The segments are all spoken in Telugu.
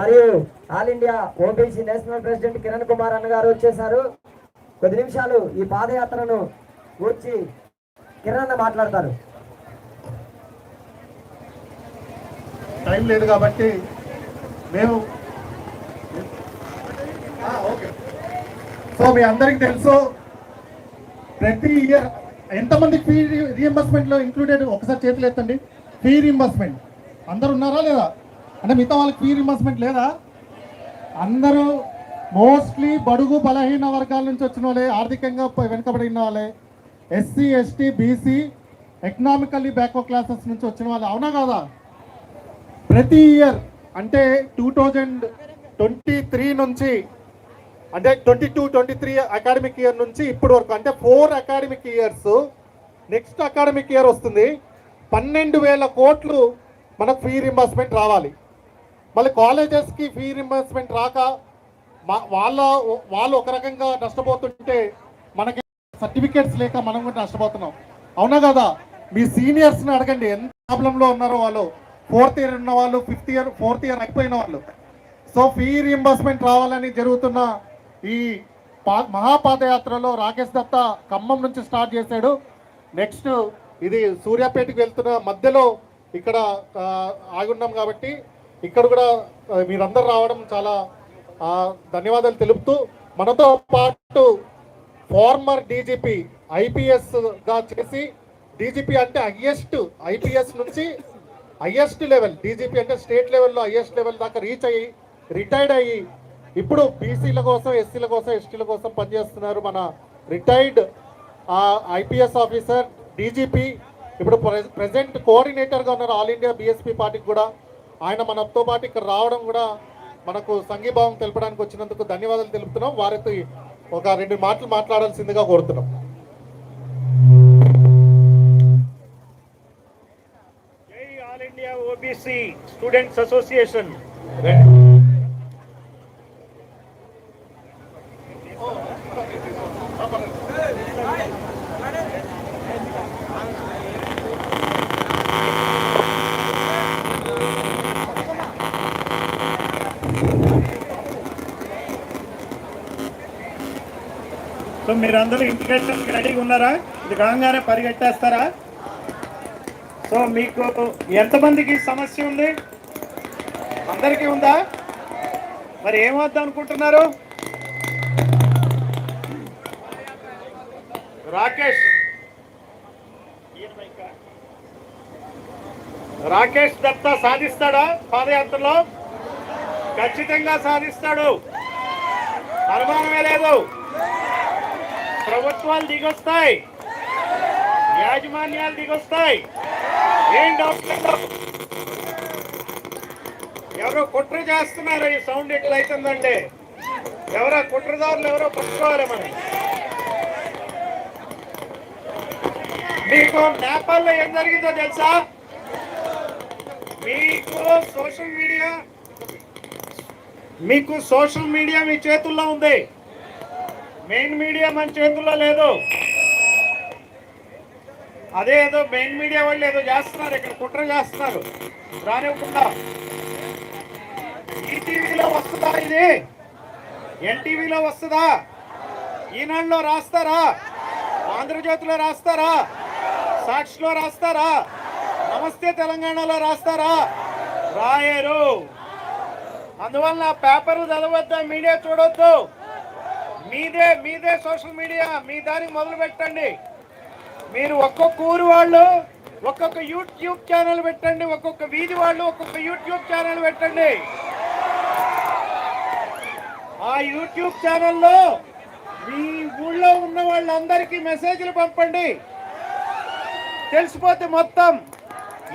మరియు all India OBC national president Kiran Kumar అన్న గారు వచ్చేసారు కొద్ది నిమిషాలు ఈ పాదయాత్రను కూర్చి కిరణ్ అన్న మాట్లాడతారు. టైం లేదు కాబట్టి మేము ఓకే. సో మీ అందరికి తెలుసు ప్రతి ఇయర్ ఎంతమంది ఫీ రీఎంబర్స్మెంట్లో ఇంక్లూడెడ్ ఒకసారి చేతులు ఎత్తండి. ఫీ రీఎంబర్స్మెంట్ అందరు ఉన్నారా లేదా? అంటే మిగతా వాళ్ళకి ఫీ రింబర్స్మెంట్ లేదా? అందరూ మోస్ట్లీ బడుగు బలహీన వర్గాల నుంచి వచ్చిన వాళ్ళే ఆర్థికంగా వెనుకబడి వెనుకబడిన వాళ్ళే. SC ST BC economically backward classes నుంచి వచ్చిన వాళ్ళు. అవునా కాదా? ప్రతి ఇయర్ అంటే టూ థౌజండ్ ట్వంటీ త్రీ నుంచి అంటే twenty two twenty three academic year నుంచి ఇప్పటి వరకు అంటే four academic years next academic year వస్తుంది. పన్నెండు వేల కోట్లు మనకు ఫీ రింబర్స్మెంట్ రావాలి. మళ్ళీ కాలేజెస్కి ఫీ రింబర్స్మెంట్ రాక మా- వాళ్ళ వాళ్ళు ఒక రకంగా నష్టపోతుంటే మనకి సర్టిఫికేట్స్ లేక మనం కూడా నష్టపోతున్నాం. అవునా కదా? మీ సీనియర్స్ని అడగండి ఎంత ప్రాబ్లంలో ఉన్నారో వాళ్ళు. ఫోర్త్ ఇయర్ ఉన్న వాళ్ళు ఫిఫ్త్ ఇయర్ ఫోర్త్ ఇయర్ అయిపోయిన వాళ్ళు. సో ఫీ రీఎంబర్స్మెంట్ రావాలని జరుగుతున్న ఈ పా మహాపాదయాత్రలో రాకేష్ దత్త ఖమ్మం నుంచి స్టార్ట్ చేశాడు. నెక్స్ట్ ఇది సూర్యాపేటకి వెళ్తున్న మధ్యలో ఇక్కడ ఆగి ఆగున్నాం కాబట్టి ఇక్కడ కూడా మీరందరూ రావడం చాలా ధన్యవాదాలు తెలుపుతూ మనతో పాటు ఫార్మర్ డీజీపీ ఐపీఎస్గా చేసి డీజీపీ అంటే హయ్యెస్ట్ ఐపీఎస్ నుంచి హయ్యెస్ట్ లెవెల్ డీజీపీ అంటే స్టేట్ లెవెల్లో హయ్యెస్ట్ లెవెల్ దాకా రీచ్ అయ్యి రిటైర్డ్ అయ్యి ఇప్పుడు బీసీల కోసం ఎస్సీల కోసం ఎస్టీల కోసం పనిచేస్తున్నారు మన రిటైర్డ్ ఐపీఎస్ ఆఫీసర్ డీజీపీ. ఇప్పుడు ప్రెసెంట్ కోఆర్డినేటర్గా ఉన్నారు ఆల్ ఇండియా బీఎస్పీ పార్టీకి కూడా. ఆయన మనతో పాటు ఇక్కడ రావడం కూడా మనకు సంఘీభావం తెలపడానికి వచ్చినందుకు ధన్యవాదాలు తెలుపుతున్నాం. వారితో ఒక రెండు మాటలు మాట్లాడాల్సిందిగా కోరుతున్నాం. జై all India OBC students association. So మీరందరూ ఇంటికి రెడీగా ఉన్నారా? ఇది కాగానే పరిగెట్టేస్తారా? సో మీకు ఎంతమందికి సమస్య ఉంది? అందరికీ ఉందా? మరి ఏమవుద్దాం అనుకుంటున్నారు? రాకేష్. రాకేష్ దత్తా సాధిస్తాడా పాదయాత్రలో? ఖచ్చితంగా సాధిస్తాడు. అనుమానమే లేదు. ప్రభుత్వాలు దిగొస్తాయి. యాజమాన్యాలు దిగొస్తాయి. ఏం డాక్టర్ ఎవరో కుట్ర చేస్తున్నారు ఈ సౌండ్ ఎట్లా అవుతుందండి? ఎవరో కుట్రదారులు ఎవరో పట్టుకోవాలి మనం మీకు నేపాల్లో ఏం జరిగిందో తెలుసా? మీకు సోషల్ మీడియా మీకు సోషల్ మీడియా మీ చేతుల్లో ఉంది. మెయిన్ మీడియా మన చేతుల్లో లేదు? అదేదో మెయిన్ మీడియా వాళ్ళు ఏదో చేస్తున్నారు ఇక్కడ కుట్ర చేస్తున్నారు. రానివ్వకుండా. ఈటీవీలో వస్తుందా ఇది? ఎన్టీవీలో వస్తుందా? ఈనాడులో రాస్తారా? ఆంధ్రజ్యోతిలో రాస్తారా? సాక్షిలో రాస్తారా? నమస్తే తెలంగాణలో రాస్తారా? రాయరు. అందువల్ల పేపర్లు చదవద్దా మీడియా చూడొద్దు. మీదే మీదే సోషల్ మీడియా మీ దానికి మొదలు పెట్టండి. మీరు ఒక్కొక్క ఊరు వాళ్ళు ఒక్కొక్క యూట్యూబ్ ఛానల్ పెట్టండి. ఒక్కొక్క వీధి వాళ్ళు ఒక్కొక్క యూట్యూబ్ ఛానల్ పెట్టండి. ఆ యూట్యూబ్ ఛానల్లో మీ ఊళ్ళో ఉన్న వాళ్ళందరికీ మెసేజ్లు పంపండి. తెలిసిపోతే మొత్తం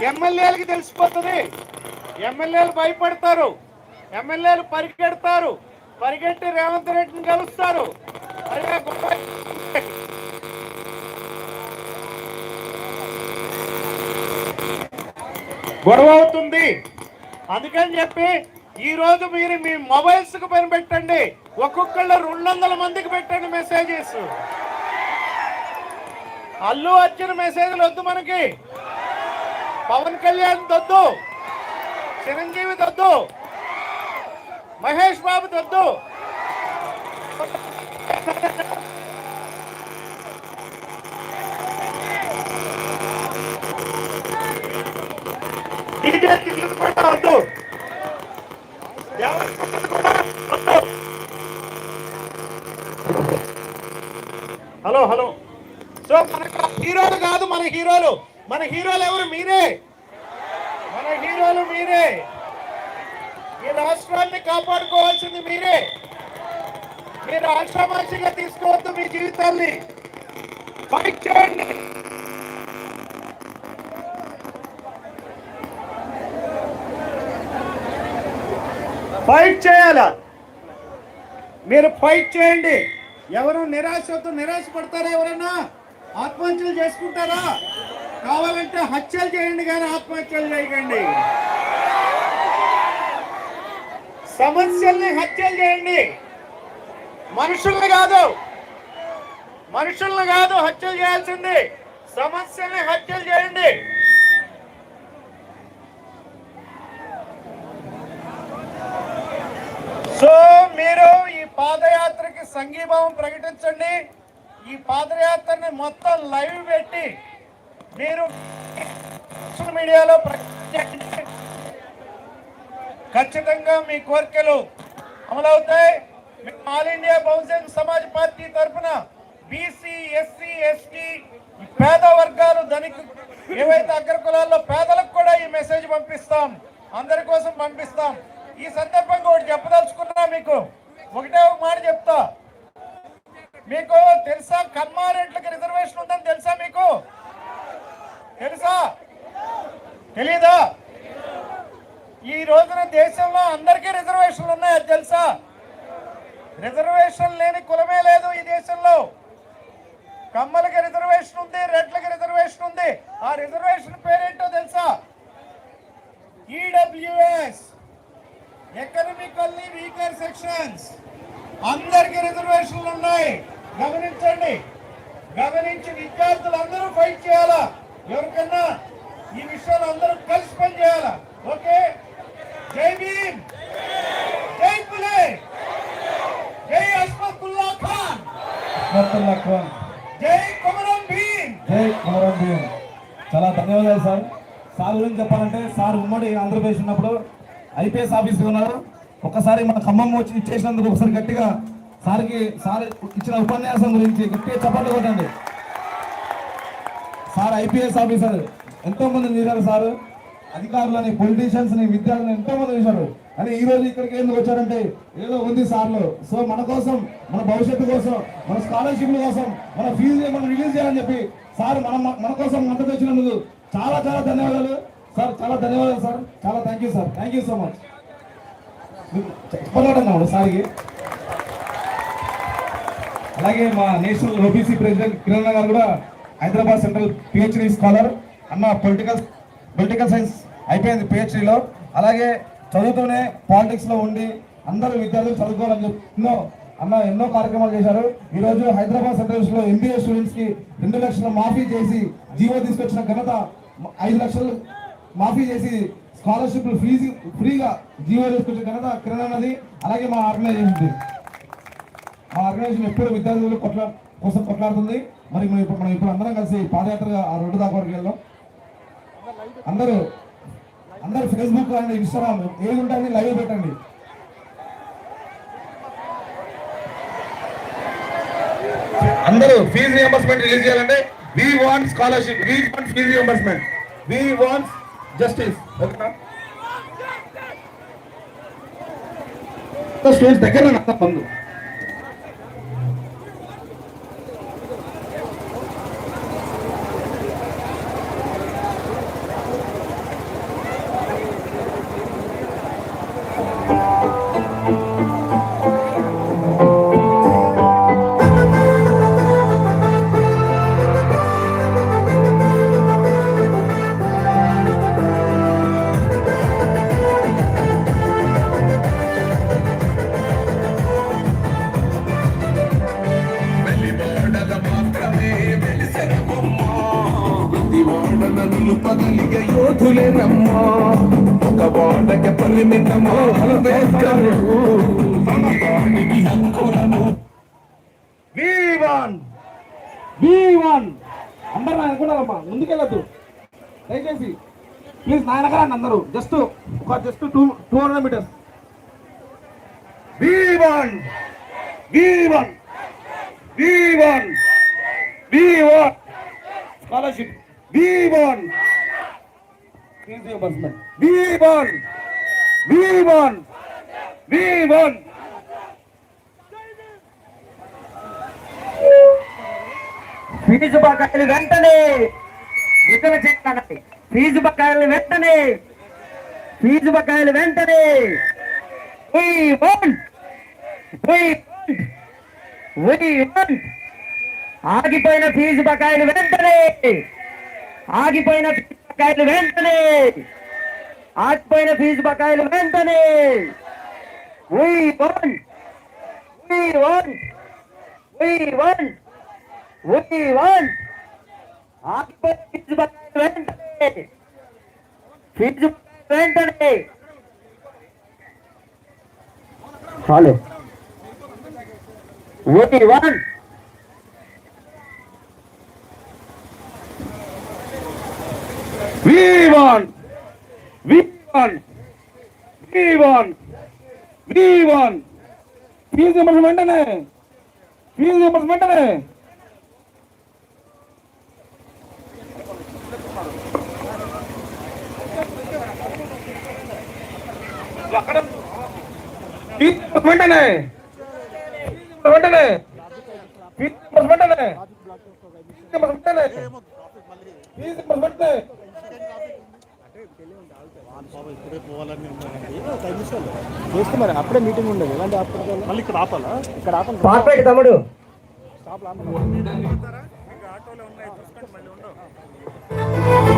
ఎమ్మెల్యేలకి తెలిసిపోతుంది. ఎమ్మెల్యేలు భయపడతారు. ఎమ్మెల్యేలు పరిగెడతారు. పరిగెట్టి రేవంత్ రెడ్డిని కలుస్తారు. గొడవ అవుతుంది. అందుకని చెప్పి ఈ రోజు మీరు మీ మొబైల్స్కు పని పెట్టండి. ఒక్కొక్కళ్ళు రెండు వందల మందికి పెట్టండి మెసేజెస్ అల్లు వచ్చిన మెసేజ్లు వద్దు మనకి. పవన్ కళ్యాణ్ వద్దు. చిరంజీవి వద్దు. మహేష్ బాబు వద్దు. కూడా వద్దు హలో హలో. సో మన హీరోలు కాదు మన హీరోలు. మన హీరోలు ఎవరు? మీరే. మన హీరోలు మీరే. కాపాడుకోవాల్సింది మీరే. మీరు ఆశామాషిగా తీసుకోవద్దు మీ జీవితాన్ని ఫైట్ చేయండి. ఫైట్ చేయాలా. మీరు ఫైట్ చేయండి. ఎవరు నిరాశతో నిరాశ పడతారా ఎవరైనా ఆత్మహత్యలు చేసుకుంటారా? కావాలంటే హత్యలు చేయండి కానీ ఆత్మహత్యలు చేయకండి. సమస్యల్ని హత్యలు చేయండి. మనుషుల్ని కాదు. మనుషుల్ని కాదు హత్యలు చేయాల్సింది. సమస్యల్ని హత్యలు చేయండి. సో మీరు ఈ పాదయాత్రకి సంఘీభావం ప్రకటించండి. ఈ పాదయాత్రని మొత్తం లైవ్ పెట్టి మీరు సోషల్ మీడియాలో ప్రకటించండి. ఖచ్చితంగా మీ కోరికలు అమలవుతాయి all India Bahujan Samaj party తరఫున బీసీ ఎస్సీ ఎస్టీ పేద వర్గాలు ధనిక ఏవైతే అగ్ర కులాల్లో పేదలకు కూడా ఈ మెసేజ్ పంపిస్తాం అందరి కోసం పంపిస్తాం. ఈ సందర్భంగా ఒకటి చెప్పదలుచుకున్నా మీకు. ఒకటే ఒక మాట చెప్తా. మీకు తెలుసా కమ్మారెడ్లకి రిజర్వేషన్ ఉందని తెలుసా మీకు? తెలుసా? తెలీదా? ఈ రోజున దేశంలో అందరికీ రిజర్వేషన్లు ఉన్నాయి అది తెలుసా? రిజర్వేషన్ లేని కులమే లేదు ఈ దేశంలో. కమ్మలకి రిజర్వేషన్ ఉంది రెడ్లకి రిజర్వేషన్ ఉంది. ఆ రిజర్వేషన్ పేరేంటో తెలుసా? ఈడబ్ల్యూఎస్ ఎకనమికల్లీ వీకర్ సెక్షన్స్ అందరికి రిజర్వేషన్లు ఉన్నాయి. గమనించండి. గమనించి విద్యా అందరూ ఫైట్ చేయాలా ఎవరికన్నా ఈ విషయాలు అందరూ కలిసి పని చేయాలా ఓకే జై భీమ్ జై పులే జై అష్ఫాకుల్లా ఖాన్ అస్మత్తుల్లా ఖాన్ జై కొమరం భీమ్ జై కుమరం భీమ్ చాలా ధన్యవాదాలు సార్ సార్ గురించి చెప్పాలంటే సార్ ఉమ్మడి ఆంధ్రప్రదేశ్ ఉన్నప్పుడు ఐపీఎస్ ఆఫీసర్ ఉన్నారు. ఒక్కసారి మన ఖమ్మం వచ్చి ఇచ్చేసినందుకు ఒకసారి గట్టిగా సార్కి సార్ ఇచ్చిన ఉపన్యాసం గురించి గట్టిగా చప్పట్లు కొట్టండి. సార్ ఐపీఎస్ ఆఫీసర్ ఎంతో మంది చూశారు సార్. అధికారులని పొలిటీషియన్స్ని విద్యార్థులను ఎంతో మంది చూశారు అని ఈ రోజు ఇక్కడికి ఎందుకు వచ్చారంటే ఏదో ఉంది సార్లు. సో మన కోసం మన భవిష్యత్తు కోసం మన స్కాలర్షిప్ల కోసం మన ఫీజు మనం రిలీజ్ చేయాలని చెప్పి సార్ మన మన కోసం మద్దతు వచ్చినందుకు చాలా చాలా ధన్యవాదాలు. సార్ చాలా ధన్యవాదాలు సార్. చాలా thank you sir. Thank you so much చెప్పలేడన్నాడు సార్కి? అలాగే మా నేషనల్ ఓబీసీ ప్రెసిడెంట్ కిరణ్ గారు కూడా హైదరాబాద్ సెంట్రల్ పిహెచ్డి స్కాలర్. అన్న పొలిటికల్ పొలిటికల్ సైన్స్ అయిపోయింది పిహెచ్డిలో అలాగే చదువుతూనే పాలిటిక్స్లో ఉండి అందరూ విద్యార్థులు చదువుకోవాలని చెప్తున్నో ఎన్నో అన్న ఎన్నో కార్యక్రమాలు చేశారు. ఈరోజు హైదరాబాద్ సెంట్రల్లో ఎంబీఏ స్టూడెంట్స్కి రెండు లక్షలు మాఫీ చేసి జీవో తీసుకొచ్చిన ఘనత ఐదు లక్షలు మాఫీ చేసి స్కాలర్షిప్ ఫీజు ఫ్రీగా జీవో తీసుకొచ్చిన ఘనత కిరణ్ అన్నది అలాగే మా ఆర్గనైజేషన్ మా ఆర్గనైజేషన్ ఎప్పుడు విద్యార్థులు కొట్లా కోసం కొట్లాడుతుంది. మరి మనం ఇప్పుడు మనం ఇప్పుడు అందరం కలిసి పాదయాత్రగా ఆ రోడ్డు దాకా వరకు వెళ్దాం. అందరూ అందరూ ఫేస్బుక్ అండ్ ఇన్స్టాగ్రామ్ ఏది ఉంటుంది లైవ్ పెట్టండి. అందరూ ఫీజు రియంబర్స్మెంట్ రిలీజ్ చేయాలంటే we want scholarship we want fees reimbursement we want justice ఓకేనా స్టూడెంట్స్ దగ్గర బంధు వాడకి నిమిత్తమో బలమేశ్వరుడు అందరు నాయన కూడా ముందుకెళ్ళద్దు. దయచేసి ప్లీజ్ నా వెనకాలండి అందరూ జస్ట్ ఒక just two two hundred meters V1 V1 V1 be one V1 V1 V1 We won! Fees బకాయిలు వెంటనే. విడుదల చేయాలి ఫీజు బకాయిలు వెంటనే. ఫీజు బకాయిలు వెంటనే. ఆగిపోయిన ఫీజు బకాయిలు వెంటనే. ఆగిపోయిన ఫీజు బకాయిలు వెంటనే. आज पैन फीज बकाईल वेंटने we won we won we won we won आज पैन फीज बकाईल वेंटने फीज बकाईल वेंटने we won We want. V1 V1 V1 fees reimbursement వెంటనే ఫీజు రియంబర్స్మెంట్ వెంటనే వెంటనే వెంటనే వెంటనే వెంటనే వెంటనే వెంటనే చేస్తే మరి అప్పుడే మీటింగ్ ఉండదు. ఎలాంటి ఆపుతారు మళ్ళీ ఇక్కడ ఆపాలా? ఇక్కడ ఆపండి. పాపేటి తమ్ముడు. వెలివాడల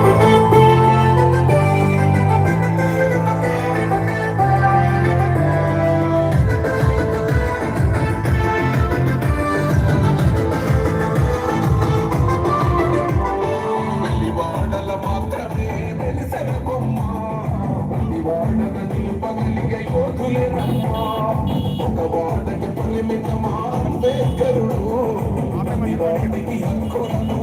నిలుపగలిగే యోధులే ఒక వాడకి పరిమితమా అంబేద్కరుడు హక్కులను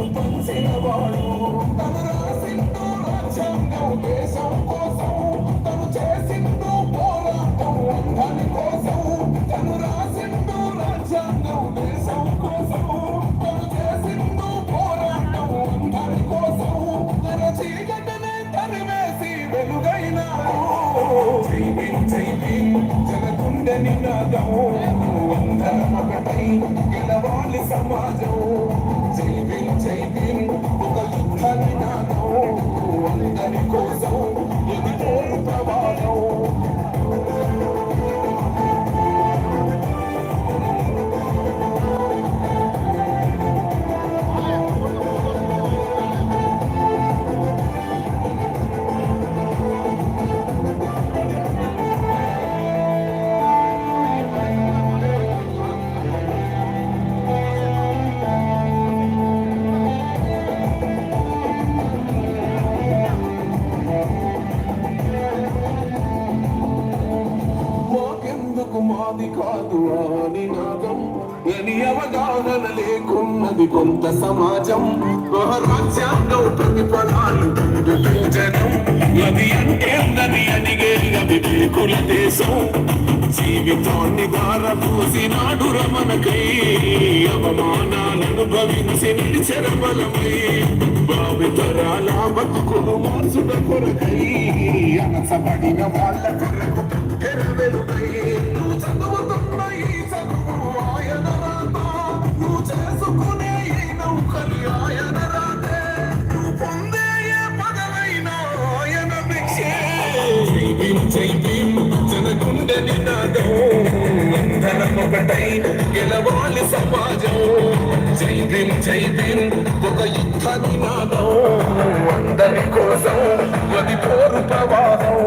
జై భీమ్ జై భీమ్ జగకుండె నినాదం అందరం ఒకటై గెలవాలి సమాజం జై భీమ్ జై భీమ్ ఒక యుద్ధ నినాదం అందరి కోసం ఇది పోరు ప్రవాదం అవగాహన లేకున్నది కొంత సమాజం. మహారాజ్యాంగం ప్రతిఫలాలు జనం అది అంటే ఉన్నది అడిగే అది కుల దేశం. జీవితాన్ని దారపోసినాడు రమణకై అవమానాలను భవించి నిలిచెరబలమై భావితరాల బతుకులు మార్చుట కొరకై అనసబడిన వాళ్ళ కొరకు తెరవెలుకై జనగుండె నాదం అందరం ఒకటై గెలవాలి సమాజం జై భీం జై భీం ఒక యుద్ధ నినాదం అందరి కోసం అది పోరు ప్రవాహం